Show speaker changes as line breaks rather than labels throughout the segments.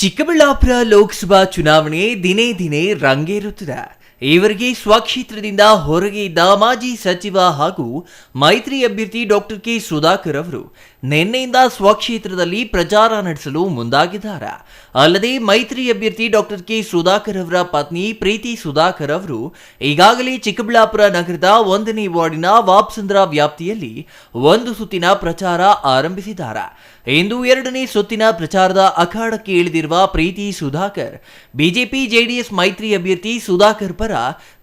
ಚಿಕ್ಕಬಳ್ಳಾಪುರ ಲೋಕಸಭಾ ಚುನಾವಣೆ ದಿನೇ ದಿನೇ ರಂಗೇರುತ್ತಿದೆ. ಈವರೆಗೆ ಸ್ವಕ್ಷೇತ್ರದಿಂದ ಹೊರಗೆ ಇದ್ದ ಮಾಜಿ ಸಚಿವ ಹಾಗೂ ಮೈತ್ರಿ ಅಭ್ಯರ್ಥಿ ಡಾಕ್ಟರ್ ಕೆ ಸುಧಾಕರ್ ಅವರು ನಿನ್ನೆಯಿಂದ ಸ್ವಕ್ಷೇತ್ರದಲ್ಲಿ ಪ್ರಚಾರ ನಡೆಸಲು ಮುಂದಾಗಿದ್ದಾರೆ. ಅಲ್ಲದೆ ಮೈತ್ರಿ ಅಭ್ಯರ್ಥಿ ಡಾಕ್ಟರ್ ಕೆ ಸುಧಾಕರ್ ಅವರ ಪತ್ನಿ ಪ್ರೀತಿ ಸುಧಾಕರ್ ಅವರು ಈಗಾಗಲೇ ಚಿಕ್ಕಬಳ್ಳಾಪುರ ನಗರದ ಒಂದನೇ ವಾರ್ಡಿನ ವಾಪ್ಸಂದ್ರ ವ್ಯಾಪ್ತಿಯಲ್ಲಿ ಒಂದು ಸುತ್ತಿನ ಪ್ರಚಾರ ಆರಂಭಿಸಿದ್ದಾರೆ. ಇಂದು ಎರಡನೇ ಸುತ್ತಿನ ಪ್ರಚಾರದ ಅಖಾಡಕ್ಕೆ ಇಳಿದಿರುವ ಪ್ರೀತಿ ಸುಧಾಕರ್, ಬಿಜೆಪಿ ಜೆಡಿಎಸ್ ಮೈತ್ರಿ ಅಭ್ಯರ್ಥಿ ಸುಧಾಕರ್ ಪರ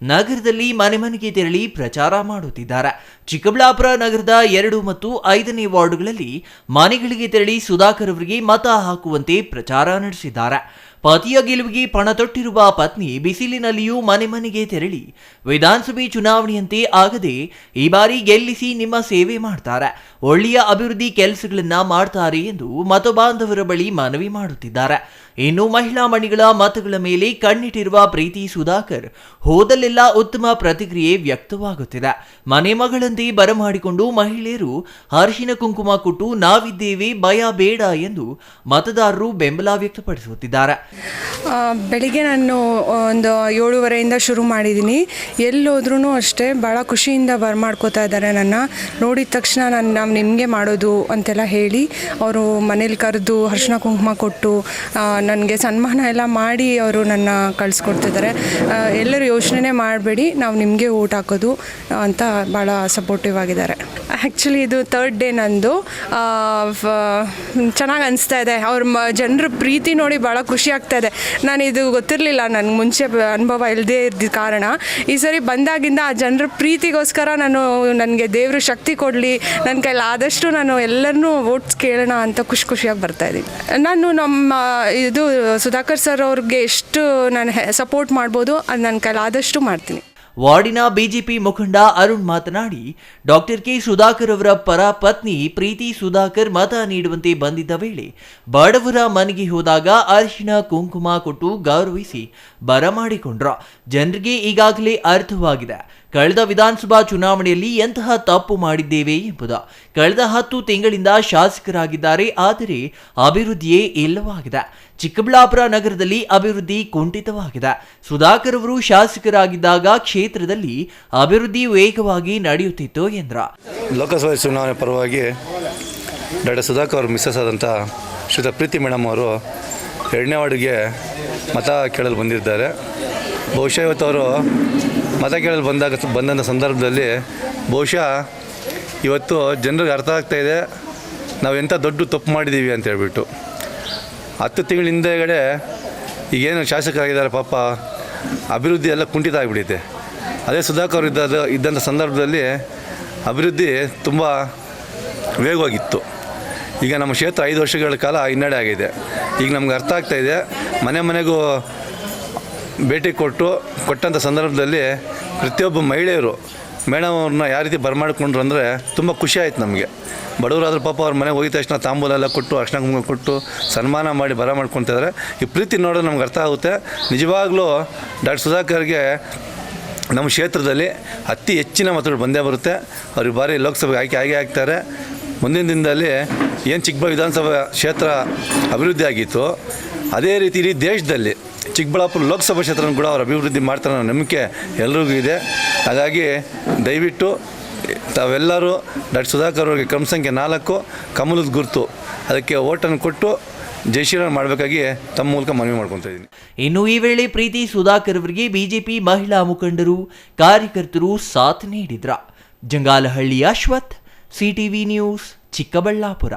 ನಗರದಲ್ಲಿ ಮನೆ ಮನೆಗೆ ತೆರಳಿ ಪ್ರಚಾರ ಮಾಡುತ್ತಿದ್ದಾರೆ. ಚಿಕ್ಕಬಳ್ಳಾಪುರ ನಗರದ ಎರಡು ಮತ್ತು ಐದನೇ ವಾರ್ಡ್ಗಳಲ್ಲಿ ಮನೆಗಳಿಗೆ ತೆರಳಿ ಸುಧಾಕರ್ ಅವರಿಗೆ ಮತ ಹಾಕುವಂತೆ ಪ್ರಚಾರ ನಡೆಸಿದ್ದಾರೆ. ಪತಿಯ ಗೆಲುವಿಗೆ ಪಣ ತೊಟ್ಟಿರುವ ಪತ್ನಿ ಬಿಸಿಲಿನಲ್ಲಿಯೂ ಮನೆ ಮನೆಗೆ ತೆರಳಿ ವಿಧಾನಸಭೆ ಚುನಾವಣೆಯಂತೆ ಆಗದೆ ಈ ಬಾರಿ ಗೆಲ್ಲಿಸಿ ನಿಮ್ಮ ಸೇವೆ ಮಾಡ್ತಾರೆ. ಒಳ್ಳೆಯ ಅಭಿವೃದ್ಧಿ ಕೆಲಸಗಳನ್ನ ಮಾಡ್ತಾರೆ ಎಂದು ಮತಬಾಂಧವರ ಬಳಿ ಮನವಿ ಮಾಡುತ್ತಿದ್ದಾರೆ. ಇನ್ನು ಮಹಿಳಾ ಮಣಿಗಳ ಮತಗಳ ಮೇಲೆ ಕಣ್ಣಿಟ್ಟಿರುವ ಪ್ರೀತಿ ಸುಧಾಕರ್, ಹೋದಲ್ಲೆಲ್ಲ ಉತ್ತಮ ಪ್ರತಿಕ್ರಿಯೆ ವ್ಯಕ್ತವಾಗುತ್ತಿದೆ. ಮನೆ ಮಗಳಂತೆ ಬರಮಾಡಿಕೊಂಡು ಮಹಿಳೆಯರು ಅರಿಶಿನ ಕುಂಕುಮ ಕೊಟ್ಟು ನಾವಿದ್ದೇವೆ, ಭಯ ಬೇಡ ಎಂದು ಮತದಾರರು ಬೆಂಬಲ ವ್ಯಕ್ತಪಡಿಸುತ್ತಿದ್ದಾರೆ.
ಬೆಳಿಗ್ಗೆ ನಾನು ಒಂದು ಏಳುವರೆಯಿಂದ ಶುರು ಮಾಡಿದ್ದೀನಿ. ಎಲ್ಲೋದ್ರೂ ಅಷ್ಟೇ ಭಾಳ ಖುಷಿಯಿಂದ ಬರ್ಮಾಡ್ಕೋತಾ ಇದ್ದಾರೆ ನನ್ನ. ನೋಡಿದ ತಕ್ಷಣ ನಾನು, ನಾವು ನಿಮಗೆ ಮಾಡೋದು ಅಂತೆಲ್ಲ ಹೇಳಿ, ಅವರು ಮನೇಲಿ ಕರೆದು ಅರ್ಶಿನ ಕುಂಕುಮ ಕೊಟ್ಟು ನನಗೆ ಸನ್ಮಾನ ಎಲ್ಲ ಮಾಡಿ ಅವರು ನನ್ನ ಕಳಿಸ್ಕೊಡ್ತಿದ್ದಾರೆ. ಎಲ್ಲರೂ ಯೋಚನೆ ಮಾಡಬೇಡಿ, ನಾವು ನಿಮಗೆ ಊಟ ಹಾಕೋದು ಅಂತ ಭಾಳ ಸಪೋರ್ಟಿವ್ ಆಗಿದ್ದಾರೆ. ಆ್ಯಕ್ಚುಲಿ ಇದು ತರ್ಡ್ ಡೇ ನಂದು. ಚೆನ್ನಾಗಿ ಅನಿಸ್ತಾ ಇದೆ. ಅವ್ರ ಮ, ಜನರ ಪ್ರೀತಿ ನೋಡಿ ಭಾಳ ಖುಷಿ ಆಗ್ತಾ ಇದೆ. ನಾನು ಇದು ಗೊತ್ತಿರಲಿಲ್ಲ, ನನಗೆ ಮುಂಚೆ ಅನುಭವ ಇಲ್ಲದೇ ಇದ್ದ ಕಾರಣ. ಈ ಸರಿ ಬಂದಾಗಿಂದ ಆ ಜನರ ಪ್ರೀತಿಗೋಸ್ಕರ ನಾನು ನನಗೆ ದೇವರು ಶಕ್ತಿ ಕೊಡಲಿ ನನ್ನ ಕೈಲಿ ಆದಷ್ಟು ನಾನು ಎಲ್ಲರನ್ನೂ ಓಟ್ಸ್ ಕೇಳೋಣ ಅಂತ ಖುಷಿ ಖುಷಿಯಾಗಿ ಬರ್ತಾ ಇದ್ದೀನಿ ನಾನು ನಮ್ಮ, ಇದು ಸುಧಾಕರ್ ಸರ್ ಅವ್ರಿಗೆ ಎಷ್ಟು ನಾನು ಸಪೋರ್ಟ್ ಮಾಡ್ಬೋದು, ಅದು ನನ್ನ ಕೈಲಿ ಆದಷ್ಟು ಮಾಡ್ತೀನಿ.
ವಾರ್ಡಿನ ಬಿಜೆಪಿ ಮುಖಂಡ ಅರುಣ್ ಮಾತನಾಡಿ, ಡಾಕ್ಟರ್ ಕೆ ಸುಧಾಕರ್ ಅವರ ಪರ ಪತ್ನಿ ಪ್ರೀತಿ ಸುಧಾಕರ್ ಮತ ನೀಡುವಂತೆ ಬಂದಿದ್ದ ವೇಳೆ, ಬಡವರ ಮನೆಗೆ ಹೋದಾಗ ಅರಿಶಿನ ಕುಂಕುಮ ಕೊಟ್ಟು ಗೌರವಿಸಿ ಬರಮಾಡಿಕೊಂಡ್ರ. ಜನರಿಗೆ ಈಗಾಗಲೇ ಅರ್ಥವಾಗಿದೆ. ಕಳೆದ ವಿಧಾನಸಭಾ ಚುನಾವಣೆಯಲ್ಲಿ ಎಂತಹ ತಪ್ಪು ಮಾಡಿದ್ದೇವೆ ಎಂಬುದ. ಕಳೆದ ಹತ್ತು ತಿಂಗಳಿಂದ ಶಾಸಕರಾಗಿದ್ದಾರೆ, ಆದರೆ ಅಭಿವೃದ್ಧಿಯೇ ಇಲ್ಲವಾಗಿದೆ. ಚಿಕ್ಕಬಳ್ಳಾಪುರ ನಗರದಲ್ಲಿ ಅಭಿವೃದ್ಧಿ ಕುಂಠಿತವಾಗಿದೆ. ಸುಧಾಕರ್ ಅವರು ಶಾಸಕರಾಗಿದ್ದಾಗ ಕ್ಷೇತ್ರದಲ್ಲಿ ಅಭಿವೃದ್ಧಿ ವೇಗವಾಗಿ ನಡೆಯುತ್ತಿತ್ತು ಎಂದ್ರ.
ಲೋಕಸಭೆ ಚುನಾವಣೆ ಪರವಾಗಿ ಡಾಕ್ಟರ್ ಸುಧಾಕರ್ ಅವರು ಮಿಸ್ಸಸ್ ಆದಂಥ ಶ್ರೀತ ಪ್ರೀತಿ ಮೇಡಮ್ ಅವರು ಎರಡನೇ ವಾರ್ಡಿಗೆ ಮತ ಕೇಳಲು ಬಂದಿದ್ದಾರೆ. ಬಹುಶಃ ಇವತ್ತು ಅವರು ಮತ ಕೇಳಲು ಬಂದಾಗ ಬಂದಂಥ ಸಂದರ್ಭದಲ್ಲಿ ಬಹುಶಃ ಇವತ್ತು ಜನರಿಗೆ ಅರ್ಥ ಆಗ್ತಾ ಇದೆ, ನಾವು ಎಂಥ ದೊಡ್ಡ ತಪ್ಪು ಮಾಡಿದ್ದೀವಿ ಅಂತ ಹೇಳ್ಬಿಟ್ಟು. ಹತ್ತು ತಿಂಗಳ ಹಿಂದೆಗಡೆ ಈಗೇನು ಶಾಸಕರಾಗಿದ್ದಾರೆ ಪಾಪ, ಅಭಿವೃದ್ಧಿ ಎಲ್ಲ ಕುಂಠಿತ ಆಗಿಬಿಟ್ಟಿದೆ. ಅದೇ ಸುಧಾಕರ್ ಇದ್ದ ಇದ್ದಂಥ ಸಂದರ್ಭದಲ್ಲಿ ಅಭಿವೃದ್ಧಿ ತುಂಬ ವೇಗವಾಗಿತ್ತು. ಈಗ ನಮ್ಮ ಕ್ಷೇತ್ರ ಐದು ವರ್ಷಗಳ ಕಾಲ ಹಿನ್ನಡೆ ಆಗಿದೆ. ಈಗ ನಮ್ಗೆ ಅರ್ಥ ಆಗ್ತಾ ಇದೆ, ಮನೆ ಮನೆಗೂ ಭೇಟಿ ಕೊಟ್ಟು ಕೊಟ್ಟಂಥ ಸಂದರ್ಭದಲ್ಲಿ ಪ್ರತಿಯೊಬ್ಬ ಮಹಿಳೆಯರು ಮೇಡಮ್ ಯಾವ ರೀತಿ ಬರಮಾಡಿಕೊಂಡ್ರು ಅಂದರೆ ತುಂಬ ಖುಷಿ ಆಯಿತು ನಮಗೆ. ಬಡವರಾದ್ರೂ ಪಾಪ ಅವ್ರ ಮನೆಗೆ ಹೋಗಿದ ತಕ್ಷಣ ತಾಂಬೂಲ ಎಲ್ಲ ಕೊಟ್ಟು, ಅರ್ಶಿನ ಕುಂಕುಮ ಕೊಟ್ಟು, ಸನ್ಮಾನ ಮಾಡಿ ಬರ ಮಾಡ್ಕೊತಿದ್ದಾರೆ ಈ ಪ್ರೀತಿ ನೋಡೋದು ನಮ್ಗೆ ಅರ್ಥ ಆಗುತ್ತೆ. ನಿಜವಾಗ್ಲೂ ಡಾಕ್ಟರ್ ಸುಧಾಕರ್ಗೆ ನಮ್ಮ ಕ್ಷೇತ್ರದಲ್ಲಿ ಅತಿ ಹೆಚ್ಚಿನ ಮತಗಳು ಬಂದೇ ಬರುತ್ತೆ. ಅವ್ರಿಗೆ ಬಾರಿ ಲೋಕಸಭೆಗೆ ಆಯ್ಕೆ ಆಗಿ ಆಗ್ತಾರೆ. ಮುಂದಿನ ದಿನದಲ್ಲಿ ಏನು ಚಿಕ್ಕಬ ವಿಧಾನಸಭಾ ಕ್ಷೇತ್ರ ಅಭಿವೃದ್ಧಿ ಆಗಿತ್ತು, ಅದೇ ರೀತಿ ಇಡೀ ದೇಶದಲ್ಲಿ ಚಿಕ್ಕಬಳ್ಳಾಪುರ ಲೋಕಸಭಾ ಕ್ಷೇತ್ರನ ಕೂಡ ಅವರು ಅಭಿವೃದ್ಧಿ ಮಾಡ್ತಾರೆ ಅನ್ನೋ ನಂಬಿಕೆ ಎಲ್ರಿಗೂ ಇದೆ. ಹಾಗಾಗಿ ದಯವಿಟ್ಟು ತಾವೆಲ್ಲರೂ ಡಾಕ್ಟರ್ ಸುಧಾಕರ್ ಅವರಿಗೆ ಕ್ರಮ ಸಂಖ್ಯೆ ನಾಲ್ಕು, ಕಮಲದ ಗುರುತು. ಅದಕ್ಕೆ ಓಟನ್ನು ಕೊಟ್ಟು ಜಯಶೀಲನ ಮಾಡಬೇಕಾಗಿ ತಮ್ಮ ಮೂಲಕ ಮನವಿ ಮಾಡ್ಕೊತಾ ಇದ್ದೀನಿ.
ಇನ್ನು ಈ ವೇಳೆ ಪ್ರೀತಿ ಸುಧಾಕರ್ ಅವರಿಗೆ ಬಿಜೆಪಿ ಮಹಿಳಾ ಮುಖಂಡರು, ಕಾರ್ಯಕರ್ತರು ಸಾಥ್ ನೀಡಿದ್ರ. Jangalahalli Ashwath, CTV news, Chikkaballapura.